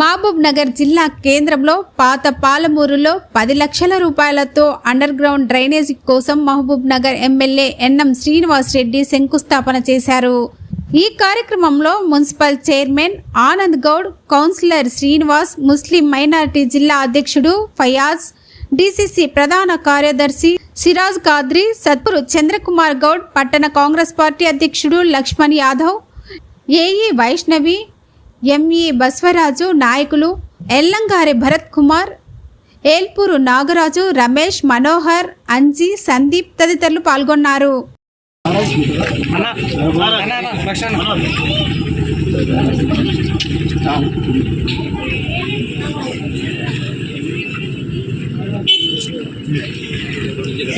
మహబూబ్ నగర్ జిల్లా కేంద్రంలో పాత పాలమూరులో పది లక్షల రూపాయలతో అండర్ గ్రౌండ్ డ్రైనేజీ కోసం మహబూబ్ నగర్ ఎమ్మెల్యే ఎన్ఎం శ్రీనివాస్ రెడ్డి శంకుస్థాపన చేశారు. ఈ కార్యక్రమంలో municipal chairman Anand Goud councillor Srinivas Muslim minority జిల్లా అధ్యక్షుడు ఫయాజ్ డిసిసి ప్రధాన కార్యదర్శి సిరాజ్ కాద్రి సత్పురు చంద్రకుమార్ గౌడ్ పట్టణ కాంగ్రెస్ పార్టీ అధ్యక్షుడు లక్ష్మణ్ యాదవ్ ఏఈ వైష్ణవి ఎంఈ బస్వరాజు నాయకులు ఎల్లంగారి భరత్ కుమార్ ఏల్పూరు నాగరాజు రమేష్ మనోహర్ అంజీ సందీప్ తదితరులు పాల్గొన్నారు.